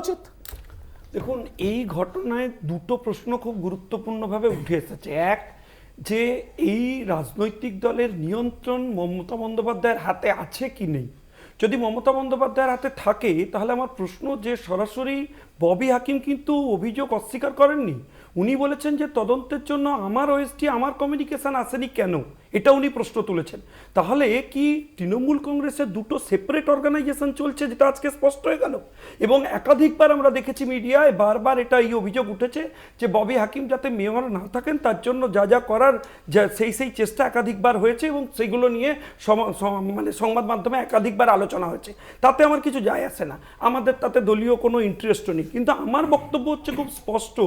উচিত। দেখুন, এই ঘটনায় দুটো প্রশ্ন খুব গুরুত্বপূর্ণভাবে উঠে এসেছে। এক, যে এই রাজনৈতিক দলের নিয়ন্ত্রণ মমতা বন্দ্যোপাধ্যায়ের হাতে আছে কি নেই? যদি মমতা বন্দ্যোপাধ্যায়ের হাতে থাকে, তাহলে আমার প্রশ্ন যে সরাসরি ববি হাকিম কিন্তু অভিযোগ অস্বীকার করেননি। উনি বলেছেন যে তদন্তের জন্য আমার ওএসটি আমার কমিউনিকেশন আসেনি কেন? এটা উনি প্রশ্ন তুলেছেন। তাহলে কি তৃণমূল কংগ্রেসের দুটো সেপারেট অর্গানাইজেশন চলছে যেটা আজকে স্পষ্ট হয়ে গেল? এবং একাধিকবার আমরা দেখেছি মিডিয়ায় বারবার এটা এই অভিযোগ উঠেছে যে ববি হাকিম যাতে মেয়র না থাকেন, তার জন্য যা যা করার সেই সেই চেষ্টা একাধিকবার হয়েছে এবং সেগুলো নিয়ে মানে সংবাদ মাধ্যমে একাধিকবার আলোচনা হয়েছে। তাতে আমার কিছু যায় আসে না। আমাদের তাতে দলীয় কোনো ইন্টারেস্টও নেই। কিন্তু আমার বক্তব্য হচ্ছে খুব স্পষ্ট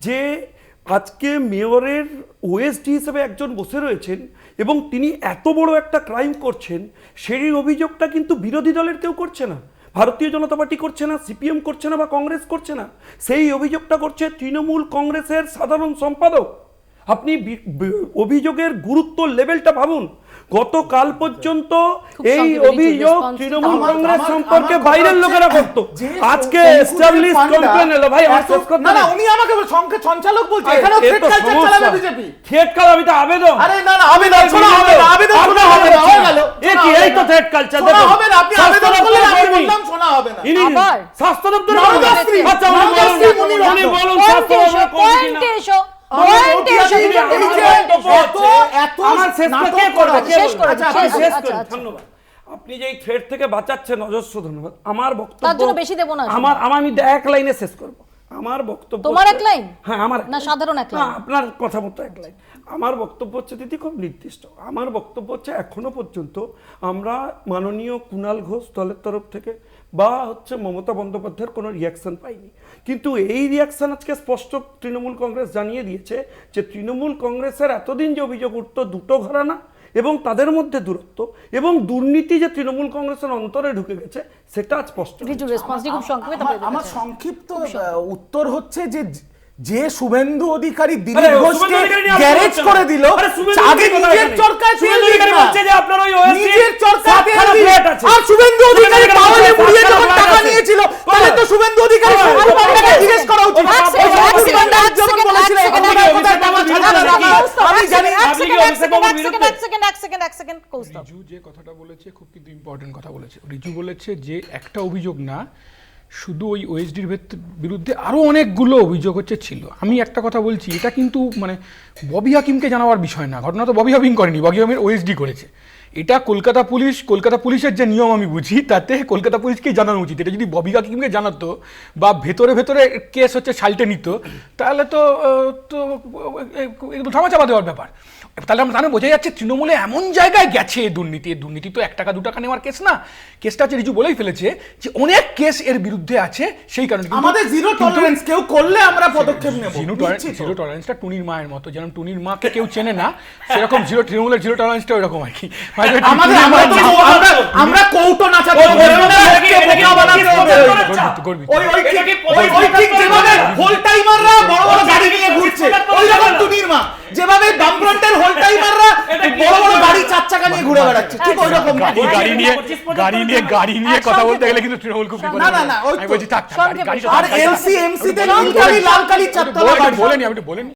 যে আজকে মেয়রের ওএসডি হিসেবে একজন বসে রয়েছেন এবং তিনি এত বড় একটা ক্রাইম করছেন, সেই অভিযোগটা কিন্তু বিরোধী দলের কেউ করছে না। ভারতীয় জনতা পার্টি করছে না সিপিএম করছে না বা কংগ্রেস করছে না। সেই অভিযোগটা করছে তৃণমূল কংগ্রেসের সাধারণ সম্পাদক। আপনি অভিযোগের গুরুত্ব লেভেলটা ভাবুন। গতকাল পর্যন্ত এই অভিযোগ তৃণমূল কংগ্রেস সম্পর্কে বাইরের লোকেরা করতো। আজকে এস্টাবলিশ কমপ্লেন এলো। ভাই এত- করতে না না উনি আমাকে সংখ্যা সঞ্চালক বলছে। আরে, এখানেও এ থ্রেড তো কালচার চালাবে বিজেপি। থ্রেড কাল আমি তো আবেদন। আরে না না আবেদন শোনা হবে না আবেদন শোনা হবে না হয়ে গেল এ কি এই তো থ্রেড কালচার শোনা হবে না আপনি আবেদন করলে আমি বললাম শোনা হবে না। ইনি? স্বাস্থ্য দপ্তরে আচ্ছা উনি বলুন স্বাস্থ্য এসো দপ্তরে কিনা? এসো এসো এসো। কে করবে আচ্ছা, আপনি আচ্ছা, করুন আচ্ছা। ধন্যবাদ। আপনি যে এই থ্রেড থেকে বাঁচাচ্ছেন অজস্র ধন্যবাদ। আমার বক্তব্য বেশি দেবো না, আমার আমার আমি এক লাইনে শেষ করব। আমার বক্তব্য তোমার এক লাইন? হ্যাঁ আমার না, সাধারণ এক লাইন? আপনার কথা মতো এক লাইন আমার বক্তব্য হচ্ছে দিদি খুব নির্দিষ্ট আমার বক্তব্য হচ্ছে এখনও পর্যন্ত আমরা মাননীয় কুণাল ঘোষ দলের তরফ থেকে বা হচ্ছে মমতা বন্দ্যোপাধ্যায়ের কোনো রিয়াকশন পাইনি কিন্তু এই রিয়াকশন আজকে স্পষ্ট তৃণমূল কংগ্রেস জানিয়ে দিয়েছে যে তৃণমূল কংগ্রেসের এতদিন যে অভিযোগ উঠত দুটো ঘরানা এবং তাদের মধ্যে দূরত্ব এবং দুর্নীতি যে তৃণমূল কংগ্রেসের অন্তরে ঢুকে গেছে সেটা আজ স্পষ্ট আমার-। সংক্ষিপ্ত আহ, উত্তর হচ্ছে যে যে শুভেন্দু অধিকারী দিলীপ ঘোষকে গ্যারেজ করে দিল আগে নিজের চরকায় তেল শুভেন্দু দিন অধিকারী না। বলছে যে আপনার ওই OSD নিজের চরকায় তেল সাতখানা দিন। flat আছে। আর শুভেন্দু অধিকারী শুভেন্দু তাহলে অধিকারী মুড়িয়ে সাতখানা যখন flat টাকা আছে। নিয়েছিল তাহলে তো কোথায়? শুভেন্দু অধিকারী কোথায়? শুভেন্দু কোথায়? অধিকারী জিজ্ঞেস করা উচিত এক সেকেন্ড, এক আপনি সেকেন্ড, এক যেমন সেকেন্ড, বলেছিলেন, এক আপনি সেকেন্ড, কোথায় টাকা এক ছাড়া সেকেন্ড, রাখি? এক আমি জানি এক আপনি কি সেকেন্ড, এক অভিষেক সেকেন্ড, বাবুর এক বিরুদ্ধে? সেকেন্ড, এক সেকেন্ড, এক সেকেন্ড, এক সেকেন্ড, কৌস্তব। রিজু যে কথাটা বলেছে খুব কিন্তু ইম্পর্টেন্ট কথা বলেছে। রিজু বলেছে যে একটা অভিযোগ না শুধু ওই ওএসডির বিরুদ্ধে আরও অনেকগুলো অভিযোগ হচ্ছে ছিল। আমি একটা কথা বলছি এটা কিন্তু মানে ববি হাকিমকে জানাবার বিষয় না। ঘটনা তো ববি হাকিম করেনি ববি হাকিমের ওএসডি করেছে। এটা কলকাতা পুলিশ কলকাতা পুলিশের যে নিয়ম আমি বুঝি তাতে কলকাতা পুলিশকেই জানানো উচিত। এটা যদি ববি হাকিমকে জানাতো বা ভেতরে ভেতরে কেস হচ্ছে সাল্টে নিত তাহলে তো তো একটু ধামা চাপা দেওয়ার ব্যাপার। তাহলে আমরা তাহলে বোঝা যাচ্ছে তৃণমূলে এমন জায়গায় গেছে এই দুর্নীতি এই দুর্নীতি তো এক টাকা দু টাকা নেওয়ার কেস না কেসটা হচ্ছে রিজু বলেই ফেলেছে যে অনেক কেস এর বিরুদ্ধে আছে সেই কারণে আমাদের জিরো টলারেন্স কেউ করলে আমরা পদক্ষেপ নেব জিরো তো। জিরো টলারেন্সটা টুনির মায়ের মতো যেমন টুনির মাকে কেউ চেনে না সেরকম জিরো তৃণমূলের জিরো টলারেন্সটা ওইরকম আর কি মানে আমাদের আমরা কৌটো নাচাতে ও, হবে। এটা কি- লোককে যেভাবে বামফ্রন্টের হোল টাইমাররা বড় বড় গাড়ি চার চাকা নিয়ে ঘুরে বেড়াচ্ছে ঠিক ওই রকম গাড়ি গাড়ি নিয়ে গাড়ি নিয়ে গাড়ি নিয়ে কথা বলতে গেলে। কিন্তু তৃণমূল খুব না, না, না, ওই তো। বলছি থাক গাড়ি- আর। এলসি এমসি তে লাল কালি লাল কালি চারতলা বলে- বলেনি আমি একটু বলে নি